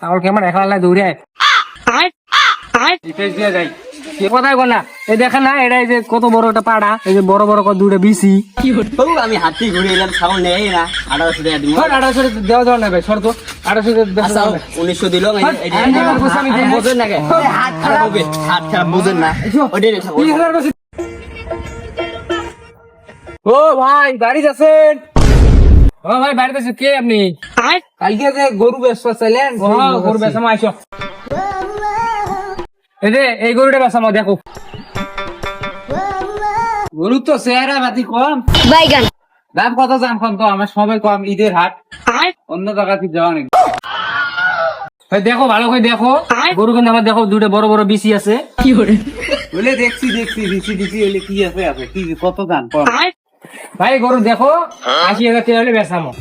তাহলে কেমন একলা লাই দৌড়ে ডিফেন্স দিয়ে যাই। কে কথাই না। এই দেখেন না এটা এই যে কত বড় একটা পাড়া এই যে বড় বড় কত দুটো বিসি। তবু আমি হাতি ঘুরে এলাম ছাগল নেই না। আঠারোশো টাকা দিব। আঠারোশো দেওয়া দেওয়া নেবে শর্ত আঠারোশো উনিশশো দিল বোঝেন না হাত খারাপ। হবে হাত খারাপ বোঝেন না। ওটাই রে ছাগল ও ভাই বাড়ি আছেন ও ভাই বাড়িতে কে আপনি? কালকে যে গরু চাইলেন বেসামো আইসো এই যে এই গরুটা দেখো। গরু তো চেহারা বাতি কম। বাইগান। দাম কত জান কম তো? আমার সবাই কম ঈদের হাট। অন্য জায়গা থেকে যাওয়া নাকি? দেখো ভালো করে দেখো। গরু কিন্তু আমার দেখো দুটো বড় বড় বিসি আছে। কি বলে দেখছি দেখছি দিছি দিছি হলে কি আছে আছে। কি কত দাম কম? ভাই গরু দেখো আশি হাজার টাকা হলে বেসামো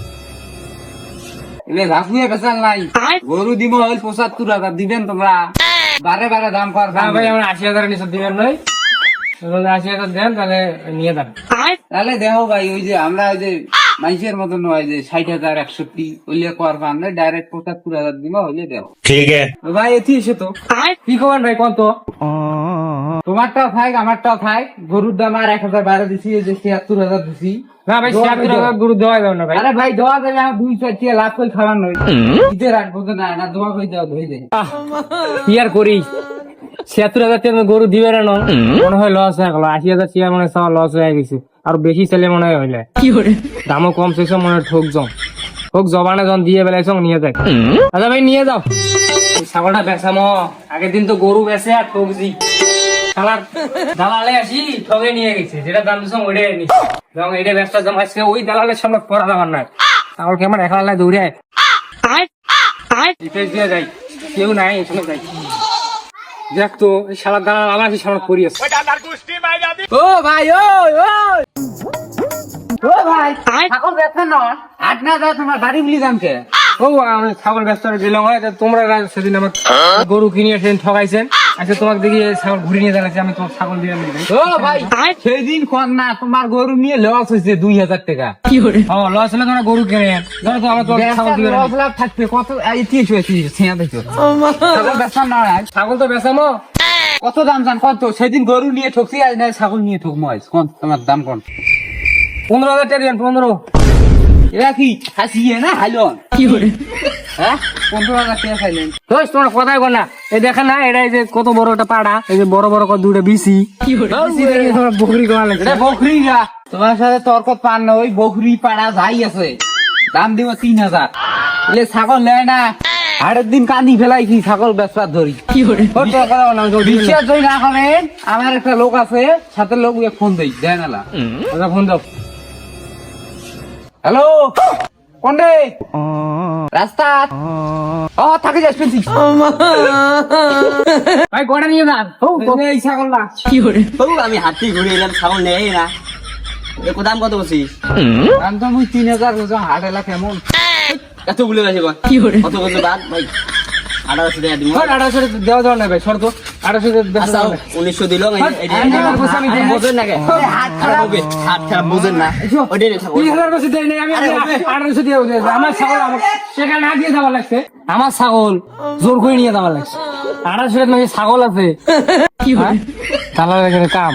গরু দিব হল দিবেন তোমরা। বারে বারে দাম কর ভাই আমরা আশি হাজার নিচে দিবেন নাই আশি হাজার দেন তাহলে নিয়ে যান তাহলে দেখো ভাই ওই যে আমরা ওই যে মতন যে হাজার ঠিক আছে। ভাই এটি এসে তো। কি খবর ভাই কত তোমারটাও থাক আমারটাও থাক। গরুর দাম আর এক হাজার বাইরে দিছি এই যে ছিয়াত্তর হাজার দিছি। না ভাই ছিয়াত্তর হাজার গরু দেওয়া যাবে না ভাই। আরে ভাই দোয়া দেবে আমার দুই চার টিয়া লাভ করে খাবার নয়। ঈদের রাখব তো না না দোয়া করে দেওয়া ধরে দে। আহ, কি আর করি? ছিয়াত্তর হাজার টাকা গরু দিবে না মনে হয় লস হয়ে গেল। আশি হাজার টাকা মনে হয় লস হয়ে গেছে। আর বেশি ছেলে মনে হয় হইলে। দামও কম শেষ মনে হয় ঠোক যাও ঠোক জবানে যখন দিয়ে বেলাইছ নিয়ে যাক আচ্ছা ভাই নিয়ে যাও। ছাগলটা বেচামো আগের দিন তো গরু বেচে আর ঠকছি দালালে আসি, ঠগে নিয়ে গেছে। যেটা দাম নি এবং এটা ওই দালালের সামনে পড়া ছাগল কেমন দৌড়ে? যাই। কেউ নাই, এখানে যাই। দেখ তো শালার দালাল আমার কি সামনে পড়ি আছে ও ভাই, ও ও। ভাই ব্যথা নয়। আট না তোমার বাড়ি ও ছাগল ব্যস্ত দিলাম হয় তোমরা সেদিন আমার গরু কিনে সেদিন ঠগাইছেন। আচ্ছা তোমাকে দেখি ছাগল ঘুরে নিয়ে আমি তোমার ছাগল দিয়ে নিয়ে ও ভাই। সেদিন কোন না তোমার গরু নিয়ে লস হয়েছে দুই হাজার টাকা। ও লস হলে তোমরা গরু কিনে? ধরো তো আমার তোমার ছাগল লস লাভ থাকবে কত এই তিরিশ হয়েছে ছিয়া দেখো। ছাগল নয় ছাগল তো বেচামো কত দাম জান কত? সেদিন গরু নিয়ে ঠকছি আজ না ছাগল নিয়ে ঠকমো আজ। কোন তোমার দাম কোন? পনেরো হাজার টাকা পনেরো। এরা কি হাসিয়ে না হাইলন? হ্যাঁ? পনেরো হাজার টাকা খাইলেন। তো তোমার কথাই কর না। এই দেখেন না এটা এই যে কত বড় একটা পাড়া এই যে বড় বড় কত দুটো বিসি বিসি দেখে তোমার বকরি কমা লাগছে। বকরি গা তোমার সাথে তর্ক পান না ওই বকরি পাড়া যাই আছে। দাম দিব তিন হাজার। এলে ছাগল নেয় না। হাটের দিন কান্দি ফেলাইছি ছাগল বেচবার ধরি। বিশ্বাস যদি না করেন আমার একটা লোক আছে সাথে লোক ফোন দেই দেয় না আচ্ছা, ফোন দাও। হ্যালো? কোন রে রাস্তা। ও থাকে যাস পেন্সি ভাই কটা নিয়ে যান। এই ছাগল না তবু আমি হাতি ঘুরে এলাম ছাগল নেই না। দাম কত বলছিস? দাম তো মুই তিন হাজার বলছো হাট এলা কেমন? এতগুলো গেছে কত বলছো বাদ? ভাই আঠারোশো টাকা দিব। আঠারোশো দেওয়া দেওয়া নেবে শর্ত উনিশশো দিল বোঝেন না হাত খারাপ। হাত খারাপ বোঝেন না। ওটাই রে ছাগল তিন হাজার বছর দেয় আঠারোশো আমার ছাগল সেখানে না দিয়ে যাওয়া লাগছে। আমার ছাগল জোর করে নিয়ে যাওয়া লাগছে। আঠারোশো টাকা ছাগল আছে। কি তাহলে কাম।